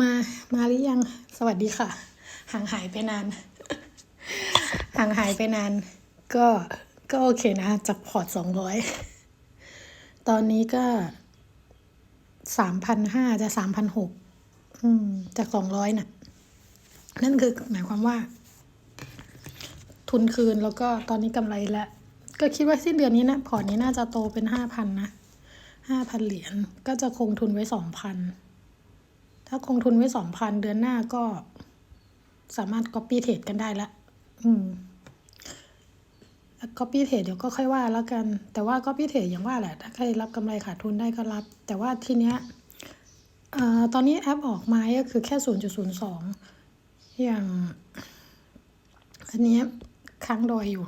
มา มาหรือยัง สวัสดีค่ะ ห่างหายไปนาน ห่างหายไปนาน ก็ ก็โอเคนะ จากพอร์ตสองร้อย ตอนนี้ก็สามพันห้าจะสามพันหกอืมจากสองร้อยน่ะ นั่นคือหมายความว่า ทุนคืนแล้วก็ตอนนี้กำไรแล้ว ก็คิดว่าสิ้นเดือนนี้นะ พอร์ตนี้น่าจะโตเป็นห้าพันนะห้าพันเหรียญ ก็จะคงทุนไว้สองพัน ถ้าคงทุนไว้สองพันเดือนหน้าก็สามารถ copy trade กันได้ละ อืม copy trade เดี๋ยวก็ค่อยว่าแล้วกัน แต่ว่า copy trade อย่างว่าแหละ ถ้าใครรับกำไรขาดทุนได้ก็รับ แต่ว่าทีเนี้ยอ่อตอนนี้แอปออกมาก็คือแค่0.02องอย่าง อันนี้ค้างดอยอยู่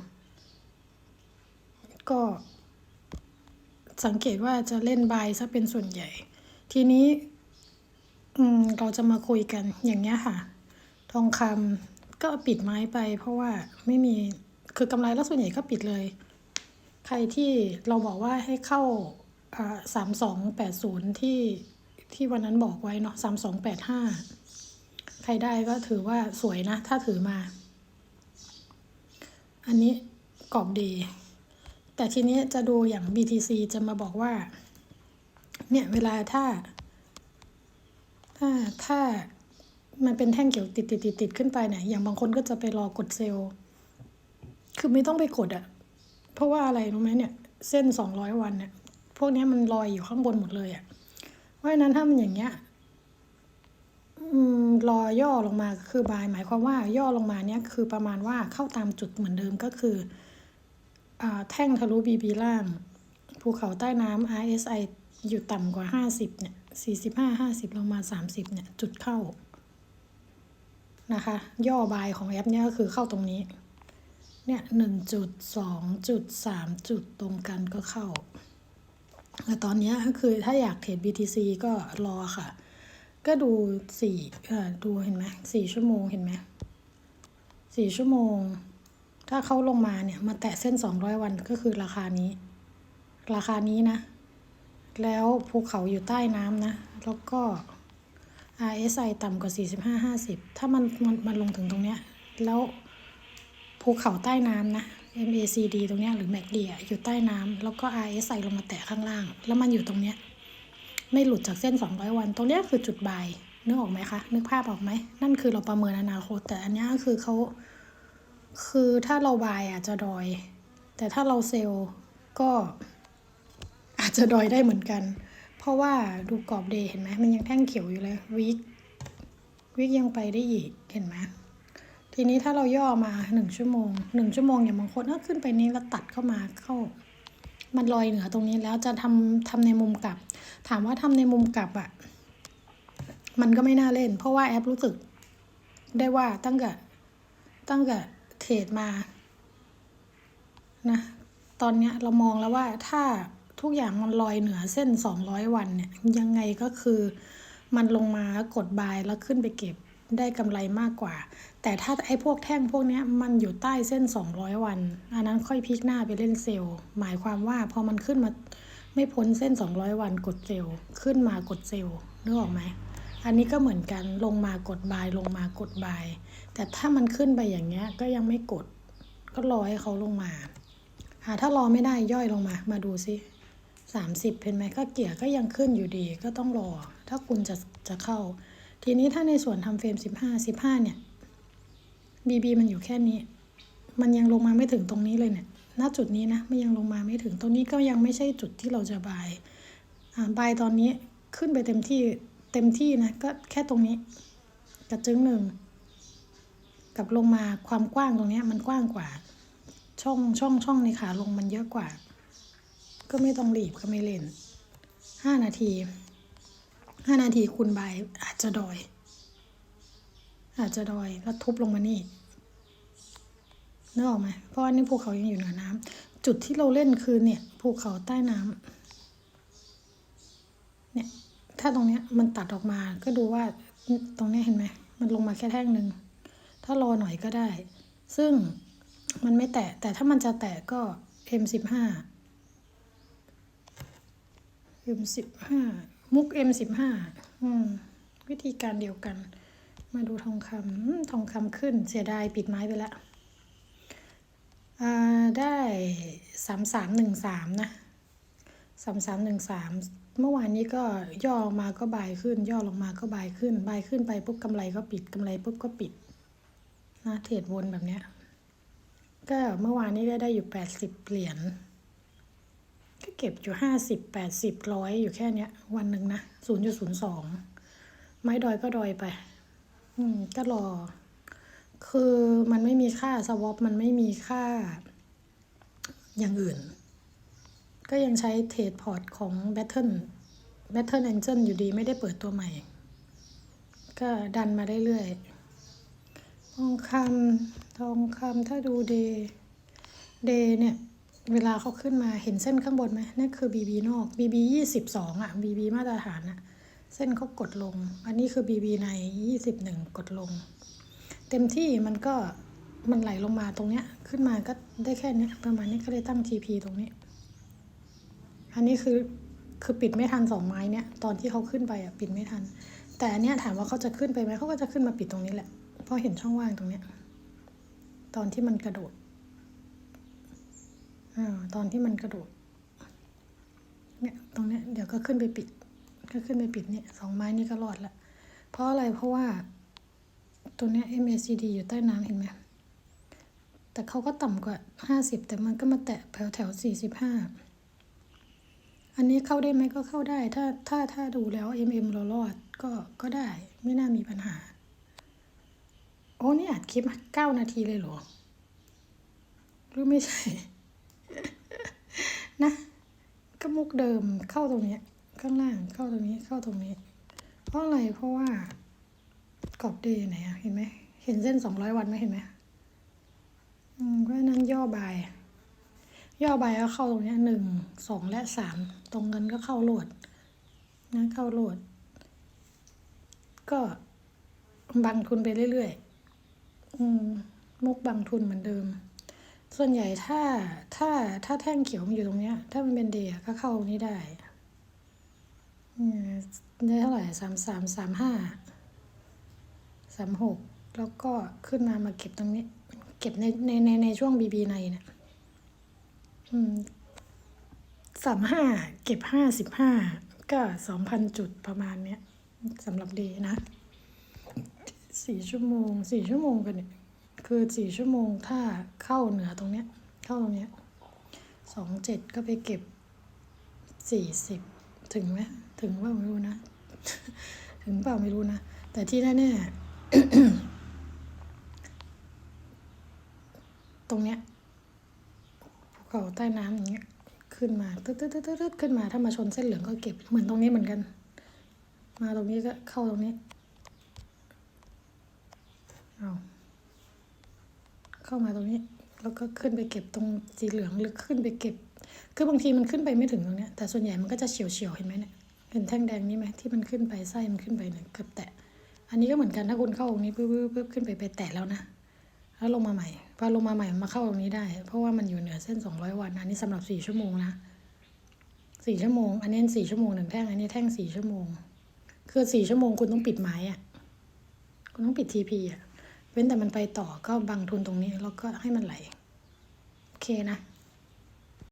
ก็สังเกตว่าจะเล่นบายซะเป็นส่วนใหญ่ ทีนี้ อืมเราจะมาคุยกันอย่างเงี้ยค่ะ ทองคำก็ปิดไม้ไป เพราะว่าไม่มีคือกำไรแล้วส่วนใหญ่ก็ปิดเลย ใครที่เราบอกว่าให้เข้าสามสองแปดศูนย์ที่ที่วันนั้นบอกไว้เนาะสามสองแปดห้าใครได้ก็ถือว่าสวยนะ ถ้าถือมา อันนี้กรอบดี แต่ทีนี้จะดูอย่าง BTC จะมาบอกว่า เนี่ย เวลาถ้า ถ้าถ้ามันเป็นแท่งเขียวติดติดติดติดขึ้นไปเนี่ย อย่างบางคนก็จะไปรอกดเซลล์ คือไม่ต้องไปกดอะเพราะว่าอะไรรู้ไหมเนี่ย เส้นสองร้อยวันเนี่ย พวกนี้มันลอยอยู่ข้างบนหมดเลยอะเพราะฉะนั้นถ้ามันอย่างเงี้ยอืมรอย่อลงมาคือบายหมายความว่าย่อลงมาเนี่ยคือประมาณว่าเข้าตามจุดเหมือนเดิมก็คืออ่าแท่งทะลุ BB ล่าง ภูเขาใต้น้ำ RSI อยู่ต่ำกว่า50เนี่ย45 50ลงมา30เนี่ยจุดเข้านะคะ ย่อบายของแอปเนี่ยก็คือเข้าตรงนี้ เนี่ย1จุด2จุด3จุดตรงกันก็เข้าแต่ตอนนี้ก็คือถ้าอยากเทรด BTC ก็รอค่ะ ก็ดูสี่เอ่อดูเห็นไหมสี่ชั่วโมงเห็นไหมสี่ชั่วโมง ถ้าเขาลงมาเนี่ย มาแตะเส้นสองร้อยวันก็คือราคานี้ ราคานี้นะ แล้วภูเขาอยู่ใต้น้ำนะ แล้วก็ RSI ต่ำกว่า 45 50 ถ้ามันมันมันลงถึงตรงเนี้ย แล้วภูเขาใต้น้ำนะ MACD ตรงเนี้ยหรือ MACD อะอยู่ใต้น้ำแล้วก็ RSI ลงมาแตะข้างล่าง แล้วมันอยู่ตรงเนี้ย ไม่หลุดจากเส้น 200 วัน ตรงเนี้ยคือจุดบายนึกออกไหมคะ นึกภาพออกไหม นั่นคือเราประเมินอนาคต แต่อันนี้คือเขาคือถ้าเราบายอาจจะดอย แต่ถ้าเราเซลก็ จะดอยได้เหมือนกัน เพราะว่าดูกรอบเดย์เห็นไหมมันยังแท่งเขียวอยู่เลยวิกวิกยังไปได้อีกเห็นไหมทีนี้ถ้าเราย่อมาหนึ่งชั่วโมงหนึ่งชั่วโมงอย่างบางคนถ้าขึ้นไปนี้แล้วตัดเข้ามาเข้า มันลอยเหนือตรงนี้แล้วจะทำทำในมุมกลับ ถามว่าทำในมุมกลับอะ่ะมันก็ไม่น่าเล่น เพราะว่าแอปรู้สึก ได้ว่าตั้งแต่ตั้งแต่เทรดมานะตอนเนี้ยเรามองแล้วว่าถ้า ทุกอย่างมันลอยเหนือเส้น 200 วันเนี่ยยังไงก็คือมันลงมากดบายแล้วขึ้นไปเก็บได้กำไรมากกว่า แต่ถ้าไอ้พวกแท่งพวกนี้มันอยู่ใต้เส้น 200 วัน อันนั้นค่อยพลิกหน้าไปเล่นเซลล์ หมายความว่าพอมันขึ้นมาไม่พ้นเส้น 200 วันกดเซลล์ขึ้นมากดเซลล์นึกออกไหมอันนี้ก็เหมือนกันลงมากดบายลงมากดบาย แต่ถ้ามันขึ้นไปอย่างเงี้ยก็ยังไม่กด ก็รอให้เขาลงมาอ่าถ้ารอไม่ได้ย่อยลงมา มาดูซิ สามสิบเห็นไหมก็เกี่ยก็ยังขึ้นอยู่ดีก็ต้องรอ ถ้าคุณจะจะเข้า ทีนี้ถ้าในส่วนทำเฟรมสิบห้าสิบห้าเนี่ยบีบีมันอยู่แค่นี้ มันยังลงมาไม่ถึงตรงนี้เลยเนี่ยณจุดนี้นะมันยังลงมาไม่ถึงตรงนี้ก็ยังไม่ใช่จุดที่เราจะบายอ่าบายตอนนี้ขึ้นไปเต็มที่เต็มที่นะก็แค่ตรงนี้กระจึงหนึ่งกับลงมาความกว้างตรงนี้มันกว้างกว่า ช่องช่องช่องในขาลงมันเยอะกว่า ก็ไม่ต้องรีบก็ไม่เล่นห้านาทีห้านาทีคุณบายอาจจะดอย อาจจะดอยแล้วทุบลงมานี่นึกออกไหมเพราะอันนี้ภูเขายังอยู่เหนือน้ำจุดที่เราเล่นคือเนี่ยภูเขาใต้น้ำเนี่ยถ้าตรงเนี้ยมันตัดออกมาก็ดูว่าตรงเนี้ยเห็นไหมมันลงมาแค่แท่งหนึ่งถ้ารอหน่อยก็ได้ ซึ่งมันไม่แตะแต่ถ้ามันจะแตะก็ M สิบห้า M สิบห้ามุก M สิบห้าอืมวิธีการเดียวกัน มาดูทองคำทองคำขึ้นเสียดายปิดไม้ไปแล้วอ่าได้สามสามหนึ่งสามนะสามสามหนึ่งสามเมื่อวานนี้ก็ย่อลงมาก็บายขึ้น ย่อลงมาก็บายขึ้น บายขึ้นไปปุ๊บกำไรก็ปิดกำไรปุ๊บก็ปิดนะเทรดวนแบบเนี้ยก็เมื่อวานนี้ก็ได้อยู่แปดสิบเหรียญ ก็เก็บอยู่ห้าสิบแปดสิบร้อยอยู่แค่เนี้ย วันหนึ่งนะศูนย์จุดศูนย์สองไม้ดอยก็ดอยไป อืม ก็รอ คือมันไม่มีค่าสวอปมันไม่มีค่า อย่างอื่น ก็ยังใช้เทรดพอร์ตของ Battle Battle Angel อยู่ดีไม่ได้เปิดตัวใหม่ ก็ดันมาได้เรื่อยทองคำทองคำถ้าดูเดย์เดย์เนี่ย เวลาเขาขึ้นมาเห็นเส้นข้างบนไหมนั่นคือ BB นอก BB ยี่สิบสองอะ BB มาตรฐานอะ เส้นเขากดลง อันนี้คือ BB ในยี่สิบหนึ่งกดลง เต็มที่มันก็มันไหลลงมาตรงเนี้ย ขึ้นมาก็ได้แค่เนี้ยประมาณนี้ก็เลยตั้ง TP ตรงนี้ อันนี้คือคือปิดไม่ทันสองไม้เนี้ยตอนที่เขาขึ้นไปอะปิดไม่ทัน แต่อันเนี้ยถามว่าเขาจะขึ้นไปไหมเขาก็จะขึ้นมาปิดตรงนี้แหละเพราะเห็นช่องว่างตรงเนี้ยตอนที่มันกระโดด อตอนที่มันกระโดด เนี่ยตรงเนี้ยเดี๋ยวก็ขึ้นไปปิด ก็ขึ้นไปปิดเนี่ยสองไม้นี่ก็รอดละ เพราะอะไรเพราะว่าตัวเนี้ย MACD อยู่ใต้น้ำเห็นไหมแต่เขาก็ต่ำกว่าห้าสิบแต่มันก็มาแตะแถวแถวสี่สิบห้าอันนี้เข้าได้ไหมก็เข้าได้ ถ้าถ้าถ้าดูแล้ว MM เรารอดก็ก็ได้ ไม่น่ามีปัญหา โอ้นี่อัดคลิปเก้านาทีเลยเหรอหรือไม่ใช่ นะ ก็มุกเดิมเข้าตรงเนี้ยข้างล่างเข้าตรงนี้เข้าตรงนี้ เพราะอะไรเพราะว่ากรอบเดย์ไหนอะเห็นไหมเห็นเส้นสองร้อยวันไหมเห็นไหมอืมเพราะฉะนั้นย่อบาย ย่อบายก็เข้าตรงนี้หนึ่งสองและสามตรงเงินก็เข้าโหลดนะเข้าโหลด ก็บังทุนไปเรื่อยๆอืมมุกบังทุนเหมือนเดิม ส่วนใหญ่ถ้าถ้าถ้าแท่งเขียวมันอยู่ตรงเนี้ย ถ้ามันเป็นเดย์อะก็เข้าตรงนี้ได้ได้เท่าไหร่สามสามสามห้าสามหกแล้วก็ขึ้นมามาเก็บตรงนี้ เก็บในในในในช่วงบีบีในเนี่ยสามห้าเก็บห้าสิบห้าก็สองพันจุดประมาณเนี้ยสำหรับเดย์นะสี่ชั่วโมงสี่ชั่วโมงกันเนี่ย คือสี่ชั่วโมงถ้าเข้าเหนือตรงเนี้ย เข้าตรงเนี้ยสองเจ็ดก็ไปเก็บสี่สิบถึงไหมถึงว่าไม่รู้นะ ถึงเปล่าไม่รู้นะ แต่ที่แน่ๆตรงเนี้ยภูเขาใต้น้ำอย่างเงี้ยขึ้นมาตึ๊ดตึ๊ดตึ๊ดตึ๊ดขึ้นมาถ้ามาชนเส้นเหลืองก็เก็บเหมือนตรงนี้เหมือนกัน มาตรงนี้ก็เข้าตรงนี้ เอา เข้ามาตรงนี้ แล้วก็ขึ้นไปเก็บตรงสีเหลืองหรือขึ้นไปเก็บ คือบางทีมันขึ้นไปไม่ถึงตรงเนี้ยแต่ส่วนใหญ่มันก็จะเฉียวเฉียวเห็นไหมเนี่ยเห็นแท่งแดงนี้ไหมที่มันขึ้นไปไส้มันขึ้นไปเนี่ยเกือบแตะอันนี้ก็เหมือนกันถ้าคุณเข้าตรงนี้ปึ๊บปึ๊บขึ้นไปไปแตะแล้วนะแล้วลงมาใหม่พอลงมาใหม่มาเข้าตรงนี้ได้ เพราะว่ามันอยู่เหนือเส้นสองร้อยวัน อันนี้สำหรับสี่ชั่วโมงนะสี่ชั่วโมง อันนี้สี่ชั่วโมงหนึ่งแท่ง อันนี้แท่งสี่ชั่วโมง คือสี่ชั่วโมงคุณต้องปิดไม้อะคุณต้องปิดทีพีอะ เว้นแต่มันไปต่อก็บังทุนตรงนี้แล้วก็ให้มันไหล โอเคนะ